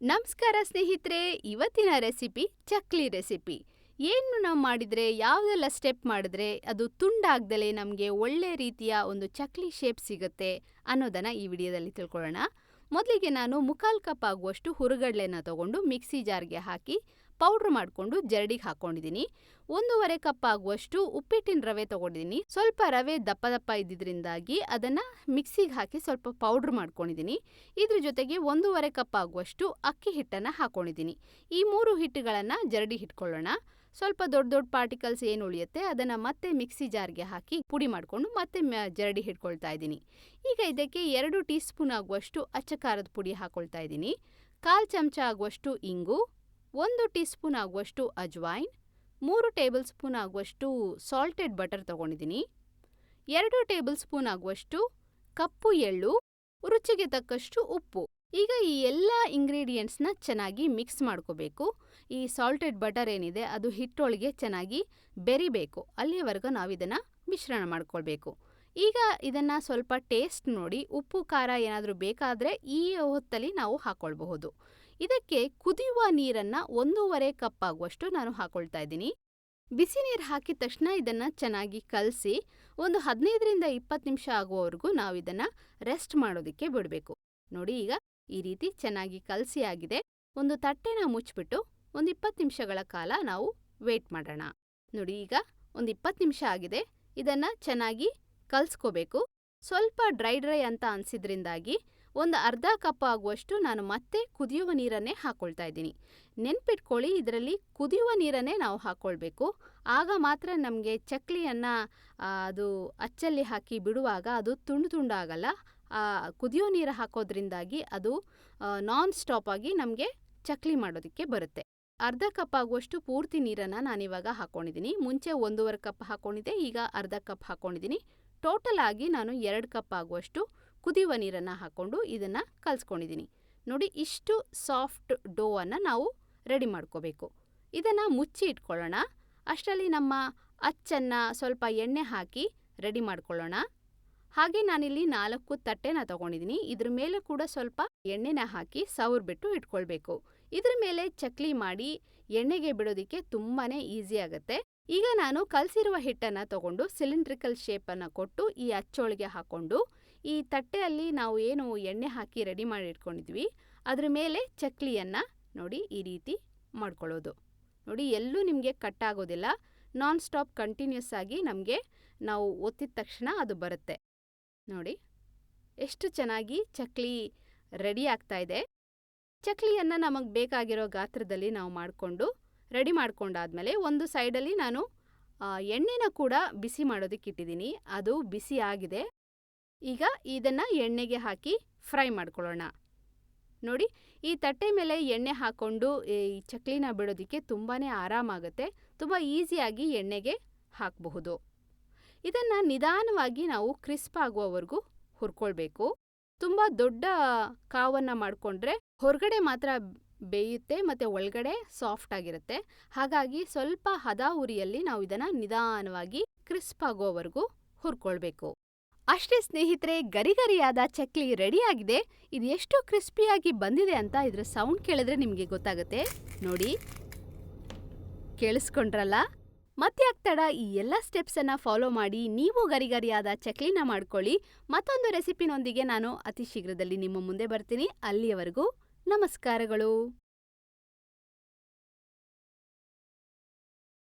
ನಮಸ್ಕಾರ ಸ್ನೇಹಿತರೆ, ಇವತ್ತಿನ ರೆಸಿಪಿ ಚಕ್ಲಿ ರೆಸಿಪಿ. ಏನು ನಾವು ಮಾಡಿದರೆ, ಯಾವುದೆಲ್ಲ ಸ್ಟೆಪ್ ಮಾಡಿದ್ರೆ ಅದು ತುಂಡಾಗ್ದಲೇ ನಮಗೆ ಒಳ್ಳೆ ರೀತಿಯ ಒಂದು ಚಕ್ಲಿ ಶೇಪ್ ಸಿಗುತ್ತೆ ಅನ್ನೋದನ್ನು ಈ ವಿಡಿಯೋದಲ್ಲಿ ತಿಳ್ಕೊಳ್ಳೋಣ. ಮೊದಲಿಗೆ ನಾನು ಮುಕ್ಕಾಲು ಕಪ್ ಆಗುವಷ್ಟು ಹುರುಗಡ್ಲೆನ ತಗೊಂಡು ಮಿಕ್ಸಿ ಜಾರ್ಗೆ ಹಾಕಿ ಪೌಡ್ರ್ ಮಾಡಿಕೊಂಡು ಜರಡಿಗೆ ಹಾಕ್ಕೊಂಡಿದ್ದೀನಿ ಒಂದೂವರೆ ಕಪ್ ಆಗುವಷ್ಟು ಉಪ್ಪಿಟ್ಟಿನ ರವೆ ತೊಗೊಂಡಿದ್ದೀನಿ ಸ್ವಲ್ಪ ರವೆ ದಪ್ಪ ದಪ್ಪ ಇದ್ದಿದ್ದರಿಂದಾಗಿ ಅದನ್ನು ಮಿಕ್ಸಿಗೆ ಹಾಕಿ ಸ್ವಲ್ಪ ಪೌಡ್ರ್ ಮಾಡ್ಕೊಂಡಿದ್ದೀನಿ ಇದ್ರ ಜೊತೆಗೆ ಒಂದೂವರೆ ಕಪ್ ಆಗುವಷ್ಟು ಅಕ್ಕಿ ಹಿಟ್ಟನ್ನು ಹಾಕ್ಕೊಂಡಿದ್ದೀನಿ ಈ ಮೂರು ಹಿಟ್ಟುಗಳನ್ನು ಜರಡಿ ಇಟ್ಕೊಳ್ಳೋಣ ಸ್ವಲ್ಪ ದೊಡ್ಡ ದೊಡ್ಡ ಪಾರ್ಟಿಕಲ್ಸ್ ಏನು ಉಳಿಯುತ್ತೆ, ಅದನ್ನು ಮತ್ತೆ ಮಿಕ್ಸಿ ಜಾರ್ಗೆ ಹಾಕಿ ಪುಡಿ ಮಾಡಿಕೊಂಡು ಮತ್ತೆ ಜರಡಿ ಹಿಡ್ಕೊಳ್ತಾ ಇದ್ದೀನಿ. ಈಗ ಇದಕ್ಕೆ ಎರಡು ಟೀ ಸ್ಪೂನ್ ಆಗುವಷ್ಟು ಅಚ್ಚ ಖಾರದ ಪುಡಿ ಹಾಕ್ಕೊಳ್ತಾ ಇದ್ದೀನಿ. ಕಾಲು ಚಮಚ ಆಗುವಷ್ಟು ಇಂಗು, ಒಂದು ಟೀ ಸ್ಪೂನ್ ಆಗುವಷ್ಟು ಅಜ್ವೈನ್ ಮೂರು ಟೇಬಲ್ ಸ್ಪೂನ್ ಆಗುವಷ್ಟು ಸಾಲ್ಟೆಡ್ ಬಟರ್ ತೊಗೊಂಡಿದ್ದೀನಿ. ಎರಡು ಟೇಬಲ್ ಸ್ಪೂನ್ ಆಗುವಷ್ಟು ಕಪ್ಪು ಎಳ್ಳು, ರುಚಿಗೆ ತಕ್ಕಷ್ಟು ಉಪ್ಪು. ಈಗ ಈ ಎಲ್ಲ ಇಂಗ್ರೀಡಿಯೆಂಟ್ಸ್ನ ಚೆನ್ನಾಗಿ ಮಿಕ್ಸ್ ಮಾಡ್ಕೋಬೇಕು. ಈ ಸಾಲ್ಟೆಡ್ ಬಟರ್ ಏನಿದೆ ಅದು ಹಿಟ್ಟೊಳಗೆ ಚೆನ್ನಾಗಿ ಬೆರಿಬೇಕು. ಅಲ್ಲಿಯವರೆಗೂ ನಾವು ಇದನ್ನು ಮಿಶ್ರಣ ಮಾಡ್ಕೊಳ್ಬೇಕು. ಈಗ ಇದನ್ನು ಸ್ವಲ್ಪ ಟೇಸ್ಟ್ ನೋಡಿ, ಉಪ್ಪು, ಖಾರ ಏನಾದರೂ ಬೇಕಾದರೆ ಈ ಹೊತ್ತಲ್ಲಿ ನಾವು ಹಾಕ್ಕೊಳ್ಬಹುದು ಇದಕ್ಕೆ ಕುದಿಯುವ ನೀರನ್ನು ಒಂದೂವರೆ ಕಪ್ ಆಗುವಷ್ಟು ನಾನು ಹಾಕ್ಕೊಳ್ತಾ ಇದ್ದೀನಿ. ಬಿಸಿ ನೀರು ಹಾಕಿದ ತಕ್ಷಣ ಇದನ್ನು ಚೆನ್ನಾಗಿ ಕಲಸಿ, ಒಂದು ಹದಿನೈದರಿಂದ ಇಪ್ಪತ್ತು ನಿಮಿಷ ಆಗುವವರೆಗೂ ನಾವು ಇದನ್ನು ರೆಸ್ಟ್ ಮಾಡೋದಕ್ಕೆ ಬಿಡಬೇಕು. ನೋಡಿ ಈಗ ಈ ರೀತಿ ಚೆನ್ನಾಗಿ ಕಲಸಿ ಆಗಿದೆ. ಒಂದು ತಟ್ಟೆನ ಮುಚ್ಚಿಬಿಟ್ಟು ಒಂದು ಇಪ್ಪತ್ತು ನಿಮಿಷಗಳ ಕಾಲ ನಾವು ವೇಟ್ ಮಾಡೋಣ. ನೋಡಿ ಈಗ ಒಂದು ಇಪ್ಪತ್ತು ನಿಮಿಷ ಆಗಿದೆ. ಇದನ್ನು ಚೆನ್ನಾಗಿ ಕಲಿಸ್ಕೋಬೇಕು. ಸ್ವಲ್ಪ ಡ್ರೈ ಡ್ರೈ ಅಂತ ಅನಿಸಿದ್ರಿಂದಾಗಿ ಒಂದು ಅರ್ಧ ಕಪ್ ಆಗುವಷ್ಟು ನಾನು ಮತ್ತೆ ಕುದಿಯುವ ನೀರನ್ನೇ ಹಾಕ್ಕೊಳ್ತಾ ಇದ್ದೀನಿ. ನೆನ್ಪಿಟ್ಕೊಳ್ಳಿ ಇದರಲ್ಲಿ ಕುದಿಯುವ ನೀರನ್ನೇ ನಾವು ಹಾಕ್ಕೊಳ್ಬೇಕು ಆಗ ಮಾತ್ರ ನಮಗೆ ಚಕ್ಲಿಯನ್ನು ಅದು ಅಚ್ಚಲ್ಲಿ ಹಾಕಿ ಬಿಡುವಾಗ ಅದು ತುಂಡು ತುಂಡಾಗಲ್ಲ. ಕುದಿಯೋ ನೀರು ಹಾಕೋದ್ರಿಂದಾಗಿ ಅದು ನಾನ್ ಸ್ಟಾಪ್ ಆಗಿ ನಮಗೆ ಚಕ್ಲಿ ಮಾಡೋದಕ್ಕೆ ಬರುತ್ತೆ. ಅರ್ಧ ಕಪ್ ಆಗುವಷ್ಟು ಪೂರ್ತಿ ನೀರನ್ನು ನಾನಿವಾಗ ಹಾಕ್ಕೊಂಡಿದ್ದೀನಿ ಮುಂಚೆ ಒಂದೂವರೆ ಕಪ್ ಹಾಕ್ಕೊಂಡಿದ್ದೆ ಈಗ ಅರ್ಧ ಕಪ್ ಹಾಕ್ಕೊಂಡಿದ್ದೀನಿ ಟೋಟಲ್ ಆಗಿ ನಾನು ಎರಡು ಕಪ್ ಆಗುವಷ್ಟು ಕುದಿಯುವ ನೀರನ್ನು ಹಾಕ್ಕೊಂಡು ಇದನ್ನು ಕಲಿಸ್ಕೊಂಡಿದ್ದೀನಿ ನೋಡಿ, ಇಷ್ಟು ಸಾಫ್ಟ್ ಡೋವನ್ನು ನಾವು ರೆಡಿ ಮಾಡ್ಕೋಬೇಕು. ಇದನ್ನು ಮುಚ್ಚಿ ಇಟ್ಕೊಳ್ಳೋಣ. ಅಷ್ಟರಲ್ಲಿ ನಮ್ಮ ಅಚ್ಚನ್ನು ಸ್ವಲ್ಪ ಎಣ್ಣೆ ಹಾಕಿ ರೆಡಿ ಮಾಡ್ಕೊಳ್ಳೋಣ. ಹಾಗೆ ನಾನಿಲ್ಲಿ ನಾಲ್ಕು ತಟ್ಟೆನ ತಗೊಂಡಿದ್ದೀನಿ ಇದ್ರ ಮೇಲೆ ಕೂಡ ಸ್ವಲ್ಪ ಎಣ್ಣೆನ ಹಾಕಿ ಬಿಟ್ಟು ಇಟ್ಕೊಳ್ಬೇಕು. ಇದ್ರ ಮೇಲೆ ಚಕ್ಲಿ ಮಾಡಿ ಎಣ್ಣೆಗೆ ಬಿಡೋದಿಕ್ಕೆ ತುಂಬಾನೇ ಈಸಿ ಆಗುತ್ತೆ. ಈಗ ನಾನು ಕಲಸಿರುವ ಹಿಟ್ಟನ್ನು ತಗೊಂಡು ಸಿಲಿಂಡ್ರಿಕಲ್ ಶೇಪನ್ನು ಕೊಟ್ಟು ಈ ಅಚ್ಚೊಳಗೆ ಹಾಕ್ಕೊಂಡು ಈ ತಟ್ಟೆಯಲ್ಲಿ ನಾವು ಏನು ಎಣ್ಣೆ ಹಾಕಿ ರೆಡಿ ಮಾಡಿ ಇಟ್ಕೊಂಡಿದ್ವಿ, ಅದ್ರ ಮೇಲೆ ಚಕ್ಲಿಯನ್ನು ನೋಡಿ ಈ ರೀತಿ ಮಾಡ್ಕೊಳ್ಳೋದು. ನೋಡಿ ಎಲ್ಲೂ ನಿಮಗೆ ಕಟ್ ಆಗೋದಿಲ್ಲ. ನಾನ್ ಸ್ಟಾಪ್ ಕಂಟಿನ್ಯೂಸ್ ಆಗಿ ನಮಗೆ ನಾವು ಒತ್ತಿದ ತಕ್ಷಣ ಅದು ಬರುತ್ತೆ. ನೋಡಿ. ಎಷ್ಟು ಚೆನ್ನಾಗಿ ಚಕ್ಲಿ ರೆಡಿ ಆಗ್ತಾ ಇದೆ. ಚಕ್ಲಿಯನ್ನು ನಮಗೆ ಬೇಕಾಗಿರೋ ಗಾತ್ರದಲ್ಲಿ ನಾವು ಮಾಡಿಕೊಂಡು, ರೆಡಿ ಮಾಡ್ಕೊಂಡಾದ್ಮೇಲೆ ಒಂದು ಸೈಡಲ್ಲಿ ನಾನು ಎಣ್ಣೆನ ಕೂಡ ಬಿಸಿ ಮಾಡೋದಕ್ಕೆ ಇಟ್ಟಿದ್ದೀನಿ. ಅದು ಬಿಸಿ ಆಗಿದೆ. ಈಗ ಇದನ್ನು ಎಣ್ಣೆಗೆ ಹಾಕಿ ಫ್ರೈ ಮಾಡ್ಕೊಳ್ಳೋಣ. ನೋಡಿ, ಈ ತಟ್ಟೆ ಮೇಲೆ ಎಣ್ಣೆ ಹಾಕ್ಕೊಂಡು ಈ ಚಕ್ಲಿನ ಬಿಡೋದಕ್ಕೆ ತುಂಬಾ ಆರಾಮಾಗುತ್ತೆ. ತುಂಬ ಈಸಿಯಾಗಿ ಎಣ್ಣೆಗೆ ಹಾಕಬಹುದು. ಇದನ್ನು ನಿಧಾನವಾಗಿ ನಾವು ಕ್ರಿಸ್ಪ್ ಆಗುವವರೆಗೂ ಹುರ್ಕೊಳ್ಬೇಕು. ತುಂಬ ದೊಡ್ಡ ಕಾವನ್ನು ಮಾಡಿಕೊಂಡ್ರೆ ಹೊರಗಡೆ ಮಾತ್ರ ಬೇಯುತ್ತೆ ಮತ್ತು ಒಳಗಡೆ ಸಾಫ್ಟ್ ಆಗಿರುತ್ತೆ. ಹಾಗಾಗಿ ಸ್ವಲ್ಪ ಹದ ಉರಿಯಲ್ಲಿ ನಾವು ಇದನ್ನು ನಿಧಾನವಾಗಿ ಕ್ರಿಸ್ಪ್ ಆಗೋವರೆಗೂ ಹುರ್ಕೊಳ್ಬೇಕು. ಅಷ್ಟೇ ಸ್ನೇಹಿತರೆ, ಗರಿಗರಿಯಾದ ಚಕ್ಲಿ ರೆಡಿಯಾಗಿದೆ. ಇದು ಎಷ್ಟು ಕ್ರಿಸ್ಪಿಯಾಗಿ ಬಂದಿದೆ ಅಂತ ಇದರ ಸೌಂಡ್ ಕೇಳಿದ್ರೆ ನಿಮಗೆ ಗೊತ್ತಾಗುತ್ತೆ. ನೋಡಿ, ಕೇಳಿಸ್ಕೊಂಡ್ರಲ್ಲ? ಮತ್ತೆ ಆಗ್ತಾಡ ಈ ಎಲ್ಲ ಸ್ಟೆಪ್ಸನ್ನು ಫಾಲೋ ಮಾಡಿ ನೀವು ಗರಿಗರಿಯಾದ ಚಕ್ಲಿನ ಮಾಡ್ಕೊಳ್ಳಿ. ಮತ್ತೊಂದು ರೆಸಿಪಿನೊಂದಿಗೆ ನಾನು ಅತಿ ಶೀಘ್ರದಲ್ಲಿ ನಿಮ್ಮ ಮುಂದೆ ಬರ್ತೀನಿ. ಅಲ್ಲಿಯವರೆಗೂ ನಮಸ್ಕಾರಗಳು.